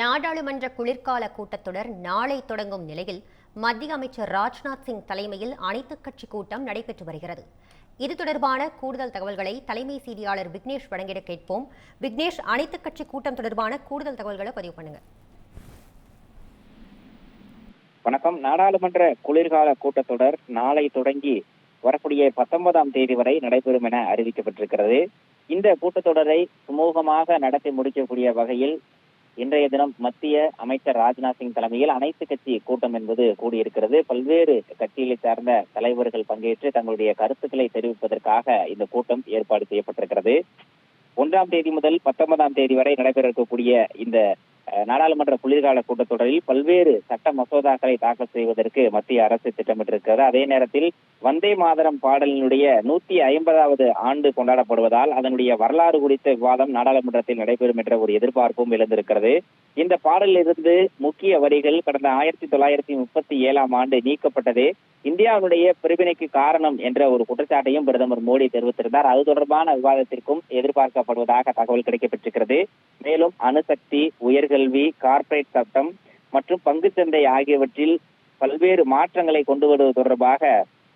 நாடாளுமன்ற குளிர்கால கூட்டத்தொடர் நாளை தொடங்கும் நிலையில் மத்திய அமைச்சர் ராஜ்நாத் சிங் தலைமையில் அனைத்துக் கட்சி கூட்டம் நடைபெற்று வருகிறது. இது தொடர்பான கூடுதல் தகவல்களை தலைமை செய்தியாளர் விக்னேஷ் வழங்கிட கேட்போம். விக்னேஷ் அனைத்துக் கட்சி கூட்டம் தொடர்பான கூடுதல் தகவல்களை பதிவு பண்ணுங்க. வணக்கம். நாடாளுமன்ற குளிர்கால கூட்டத்தொடர் நாளை தொடங்கி வரக்கூடிய பத்தொன்பதாம் தேதி வரை நடைபெறும் என அறிவிக்கப்பட்டிருக்கிறது. இந்த கூட்டத்தொடரை சுமூகமாக நடத்தி முடிக்கக்கூடிய வகையில் இன்றைய தினம் மத்திய அமைச்சர் ராஜ்நாத் சிங் தலைமையில் அனைத்து கட்சி கூட்டம் என்பது கூடியிருக்கிறது. பல்வேறு கட்சிகளை சார்ந்த தலைவர்கள் பங்கேற்று தங்களுடைய கருத்துக்களை தெரிவிப்பதற்காக இந்த கூட்டம் ஏற்பாடு செய்யப்பட்டிருக்கிறது. ஒன்றாம் தேதி முதல் பத்தொன்பதாம் தேதி வரை நடைபெற இருக்கக்கூடிய இந்த நாடாளுமன்ற குளிர்கால கூட்டத்தொடரில் பல்வேறு சட்ட மசோதாக்களை தாக்கல் செய்வதற்கு மத்திய அரசு திட்டமிட்டிருக்கிறது. அதே நேரத்தில் வந்தே மாதரம் பாடலினுடைய நூத்தி ஐம்பதாவது ஆண்டு கொண்டாடப்படுவதால் அதனுடைய வரலாறு குறித்த விவாதம் நாடாளுமன்றத்தில் நடைபெறும் என்ற ஒரு எதிர்பார்ப்பும் எழுந்திருக்கிறது. இந்த பாடலிலிருந்து முக்கிய வரிகள் கடந்த ஆயிரத்தி தொள்ளாயிரத்தி முப்பத்தி ஏழாம் ஆண்டு நீக்கப்பட்டது. இந்தியாவுடைய பிரிவினைக்கு காரணம் என்ற ஒரு குற்றச்சாட்டையும் பிரதமர் மோடி தெரிவித்திருந்தார். அது தொடர்பான விவாதத்திற்கும் எதிர்பார்க்கப்படுவதாக தகவல் கிடைக்கப்பட்டிருக்கிறது மேலும் அணுசக்தி உயர்கல்வி கார்ப்பரேட் சட்டம் மற்றும் பங்குச்சந்தை ஆகியவற்றில் பல்வேறு மாற்றங்களை கொண்டு வருவது தொடர்பாக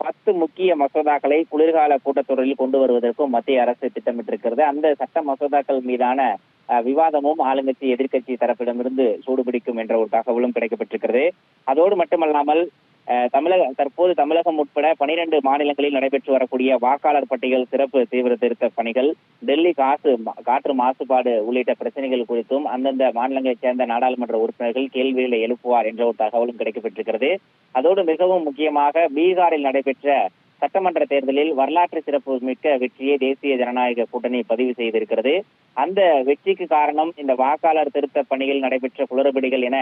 பத்து முக்கிய மசோதாக்களை குளிர்கால கூட்டத்தொடரில் கொண்டு வருவதற்கும் மத்திய அரசு திட்டமிட்டிருக்கிறது. அந்த சட்ட மசோதாக்கள் மீதான அஹ், விவாதமும் ஆளுங்கட்சி எதிர்கட்சி தரப்பிடமிருந்து சூடுபிடிக்கும் என்ற ஒரு தகவலும் கிடைக்கப்பட்டிருக்கிறது அதோடு மட்டுமல்லாமல் தமிழக தற்போது தமிழகம் உட்பட பனிரெண்டு மாநிலங்களில் நடைபெற்று வரக்கூடிய வாக்காளர் பட்டியல் சிறப்பு தீவிர திருத்த பணிகள் டெல்லி காசு காற்று மாசுபாடு உள்ளிட்ட பிரச்சனைகள் குறித்தும் அந்தந்த மாநிலங்களைச் சேர்ந்த நாடாளுமன்ற உறுப்பினர்கள் கேள்விகளை எழுப்புவார் என்ற ஒரு தகவலும் கிடைக்கப்பட்டிருக்கிறது. அதோடு மிகவும் முக்கியமாக பீகாரில் நடைபெற்ற சட்டமன்ற தேர்தலில் வரலாற்று சிறப்பு மிக்க வெற்றியை தேசிய ஜனநாயக கூட்டணி பதிவு செய்திருக்கிறது. அந்த வெற்றிக்கு காரணம் இந்த வாக்காளர் திருத்த பணியில் நடைபெற்ற குளறுபடிகள் என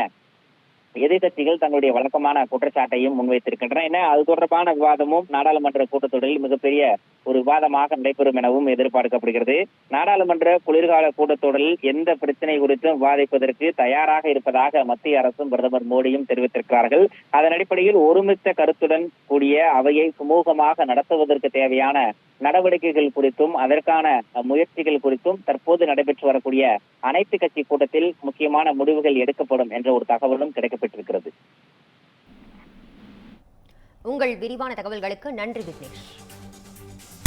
எதிர்கட்சிகள் தங்களுடைய வழக்கமான குற்றச்சாட்டையும் முன்வைத்திருக்கின்றன. என அது தொடர்பான விவாதமும் நாடாளுமன்ற கூட்டத்தொடரில் மிகப்பெரிய ஒரு விவாதமாக நடைபெறும் எனவும் எதிர்பார்க்கப்படுகிறது. நாடாளுமன்ற குளிர்கால கூட்டத்தொடரில் எந்த பிரச்சனை குறித்தும் விவாதிப்பதற்கு தயாராக இருப்பதாக மத்திய அரசும் பிரதமர் மோடியும் தெரிவித்திருக்கிறார்கள். அதன் அடிப்படையில் ஒருமித்த கருத்துடன் கூடிய அவையை சுமூகமாக நடத்துவதற்கு தேவையான நடவடிக்கைகள் குறித்தும் அதற்கான முயற்சிகள் குறித்தும் தற்போது நடைபெற்று வரக்கூடிய அனைத்து கட்சி கூட்டத்தில் முக்கியமான முடிவுகள் எடுக்கப்படும் என்ற ஒரு தகவலும் கிடைக்கப்பட்டிருக்கிறது. உங்கள் விரிவான தகவல்களுக்கு நன்றி விக்னேஷ்.